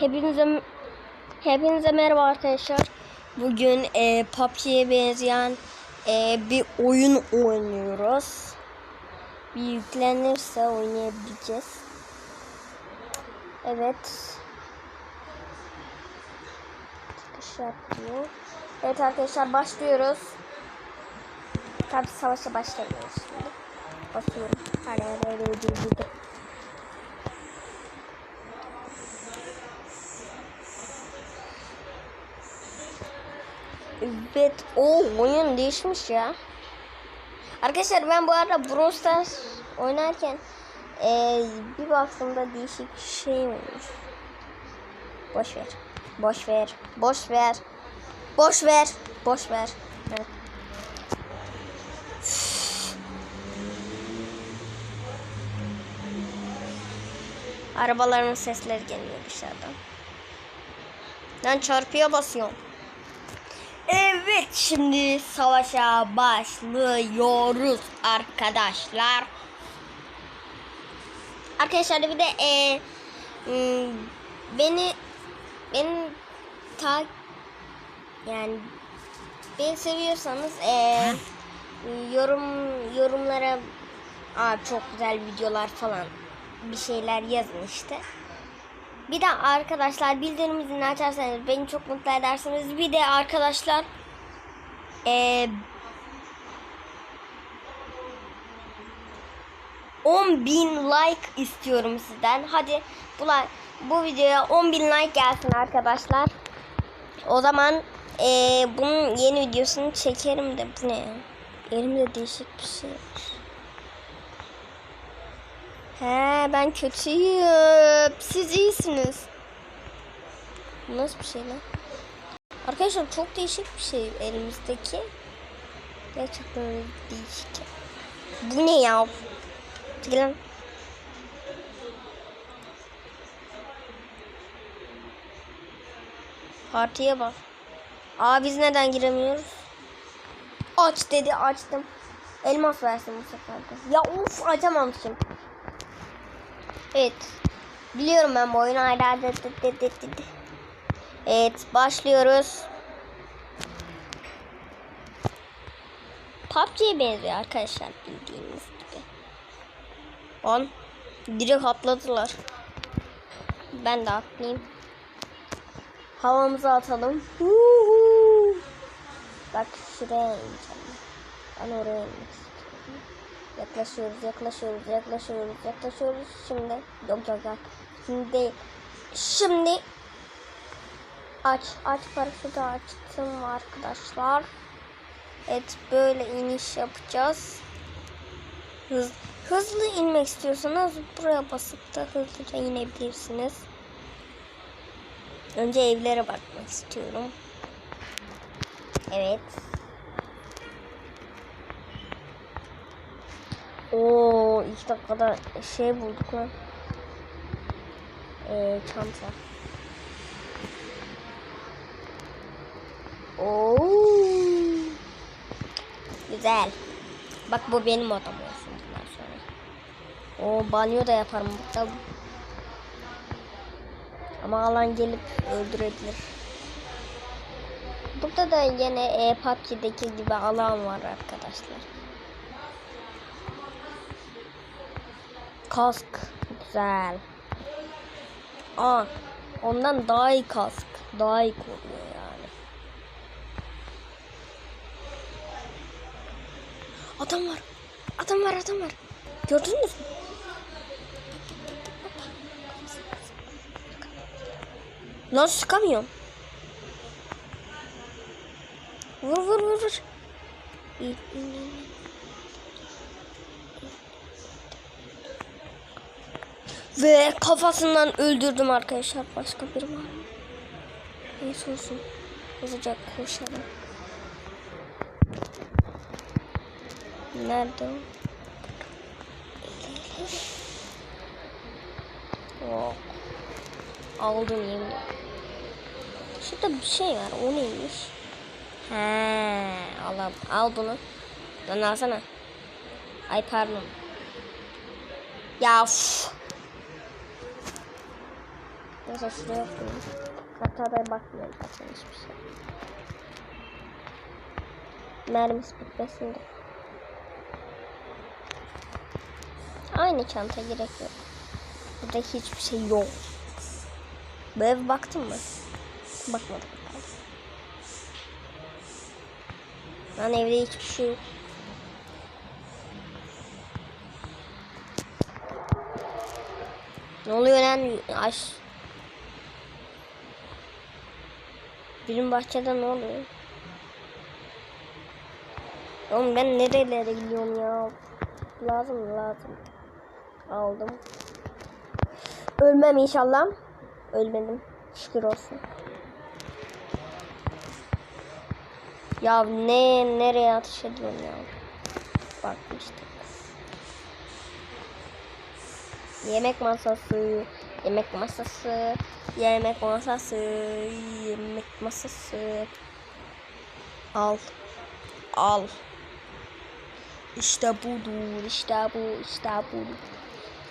Hepinize hepinize merhaba arkadaşlar. Bugün e, PUBG'ye benzeyen e, bir oyun oynuyoruz. Bir yüklenirse oynayabileceğiz. Evet. Çıkış yapıyor. Evet arkadaşlar başlıyoruz. Tabi savaşa başlamıyoruz şimdi. Basıyorum. Hadi hadi hadi Evet o oyun değişmiş ya. Arkadaşlar ben bu arada Brawl Stars oynarken eee, bir baktığımda değişik şey olmuş. Boş ver. Boş ver. Boş ver. Boş ver. Boş ver. Evet. Arabaların sesleri geliyor dışarıdan. Ben çarpıya basıyorum. Evet şimdi savaşa başlıyoruz arkadaşlar. Arkadaşlar bir de e, m, beni beni ta yani beni seviyorsanız e, yorum yorumlara Aa, çok güzel videolar falan bir şeyler yazın işte. Bir de arkadaşlar bildirim açarsanız beni çok mutlu edersiniz. Bir de arkadaşlar eee 10.000 like istiyorum sizden. Hadi bu, bu videoya 10.000 like gelsin arkadaşlar. O zaman eee, bunun yeni videosunu çekerim de bu ne? Elimde değişik bir şey. He ben kötüyüm. Siz iyisiniz. Bu Nasıl bir şey lan? Arkadaşlar çok değişik bir şey elimizdeki. Gerçekten değişik. Bu ne ya? Çekil. Partiye bak. Aa biz neden giremiyoruz? Aç dedi açtım. Elmas versin bu sefer de. Ya of açamamışım. Evet. Biliyorum ben bu oyunu. Evet başlıyoruz. PUBG'ye benziyor arkadaşlar bildiğiniz gibi. On. Direkt atladılar. Ben de atlayayım. Havamızı atalım. Bak şuraya ineceğim. Ben oraya istiyorum. Yaklaşıyoruz, yaklaşıyoruz, yaklaşıyoruz, yaklaşıyoruz. Şimdi yok yok yok. Şimdi. Şimdi aç, aç paraşütü açtım arkadaşlar. Evet böyle iniş yapacağız. Hız, hızlı inmek istiyorsanız buraya basıp da hızlıca inebilirsiniz. Önce evlere bakmak istiyorum. Evet. Oo ilk dakikada şey bulduk lan. Ee, çanta. Oo. Güzel. Bak bu benim odam olsun bundan sonra. O banyo da yaparım burada. Ama alan gelip öldürebilir. Burada da yine e, PUBG'deki gibi alan var arkadaşlar. Kask. Güzel. Aa, ondan daha iyi kask. Daha iyi koruyor yani. Adam var. Adam var, adam var. Gördünüz mü? Lan sıkamıyorum. Vur vur vur vur. İyi. Ve kafasından öldürdüm arkadaşlar. Başka biri var mı? Neyse olsun. Hızlıca koşalım. Nerede o? Oh. Aldım yemin Şurada bir şey var. O neymiş? He, al, al bunu. Lan alsana. Ay pardon. Ya uf. Neyse şuraya koyayım. Kartaya bakmıyorum zaten hiçbir şey. Mermisi bitmesin de. Aynı çanta gerek yok. Burada hiçbir şey yok. Bu ev baktın mı? Bakmadım. Lan evde hiçbir şey yok. Ne oluyor lan? Aş. Bizim bahçede ne oluyor? Oğlum ben nerelere gidiyorum ya? Lazım lazım. Aldım. Ölmem inşallah. Ölmedim. Şükür olsun. Ya ne nereye ateş ediyorsun ya? Bak işte. Yemek masası, yemek masası, yemek masası, yemek masası. Al. Al. İşte budur, işte bu, işte bu.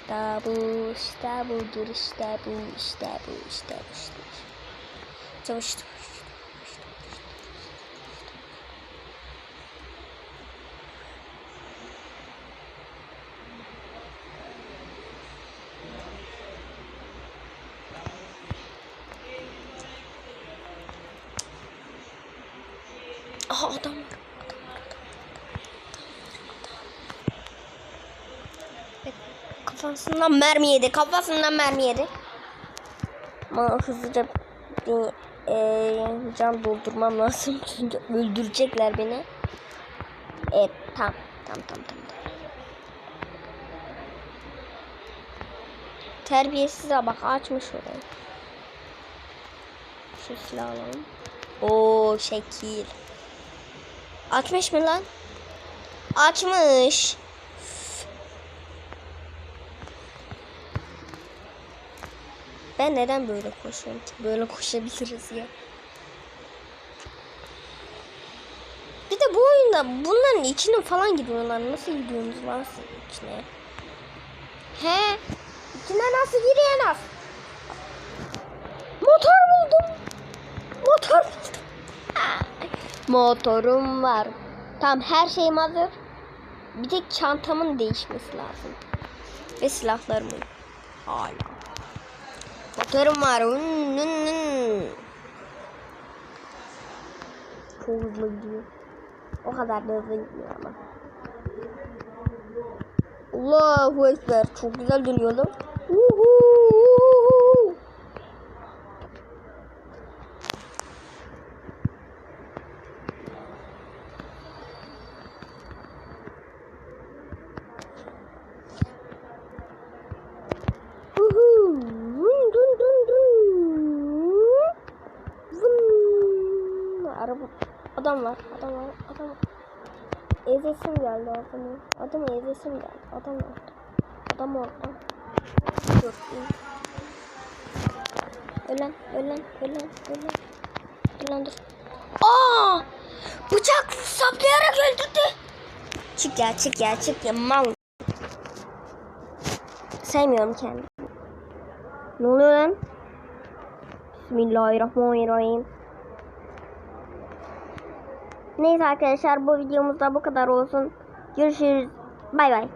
İşte bu, işte budur, işte bu, işte bu, işte bu, işte bu. Çalıştım. Aha adam var. Kafasından mermi yedi. Kafasından mermi yedi. Ama hızlıca bir e, can doldurmam lazım. Çünkü öldürecekler beni. Evet tamam. Tamam tamam tamam. Terbiyesiz ha, bak açmış orayı. Şu silah alalım. Oo şekil. Açmış mı lan? Açmış. Ben neden böyle koşuyorum ki? Böyle koşabiliriz ya. Bir de bu oyunda bunların içine falan gidiyorlar. Nasıl gidiyorsunuz lan siz içine? He? İçine nasıl giriyorsunuz? Motor buldum. Motor buldum. Motorum var. Tamam her şeyim hazır. Bir tek çantamın değişmesi lazım. Ve silahlarımın. Hala. Motorum var. Çok hızlı gidiyor. O kadar da hızlı gitmiyor ama. Allahu Ekber. Çok güzel dönüyor lan. Uhu. Uhu. Dun dun dun dun. Vın. Araba. Adam var. Adam var. Adam var. Ezesim geldi adamı. Adamı ezesim geldi. Adam var. Adam orada. Dur. Ölen, ölen, ölen, ölen. Ölen dur. Aa! Bıçak saplayarak öldürdü. Çık ya, çık ya, çık ya. Mal. Sevmiyorum kendimi. Ne oluyor lan? Bismillahirrahmanirrahim. Neyse arkadaşlar bu videomuzda bu kadar olsun. Görüşürüz. Bay bay.